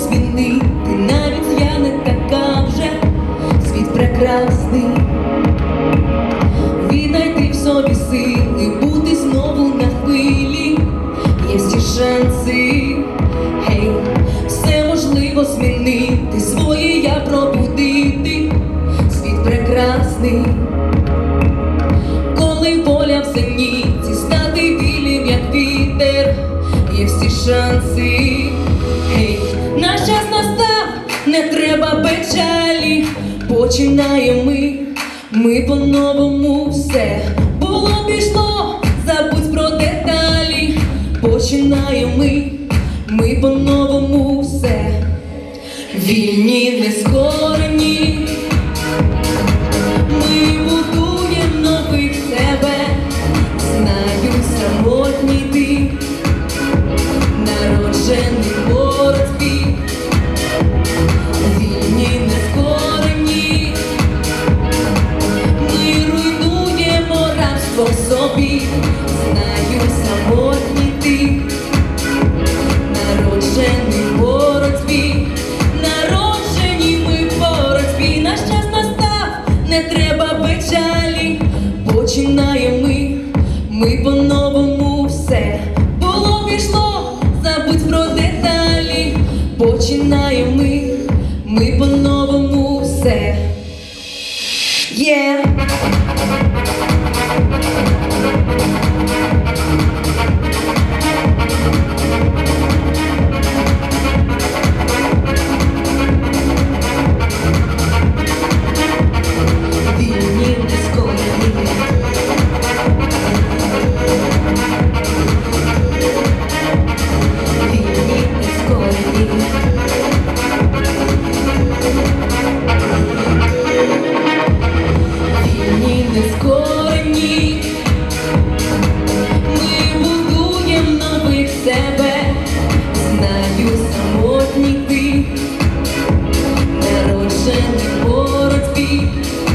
змінити, навіть я не така вже. Світ прекрасний, віднайти в собі сили, бути знову на хвилі, є всі шанси, гей, все можливо змінити, своє я пробудити, світ прекрасний, коли воля в зеніті, стати вільним, як вітер, є всі шанси. Починаємо ми, ми по-новому все було пішло, забудь про деталі. Починаємо ми, ми по-новому все. Вільні не скорені. me Thank you.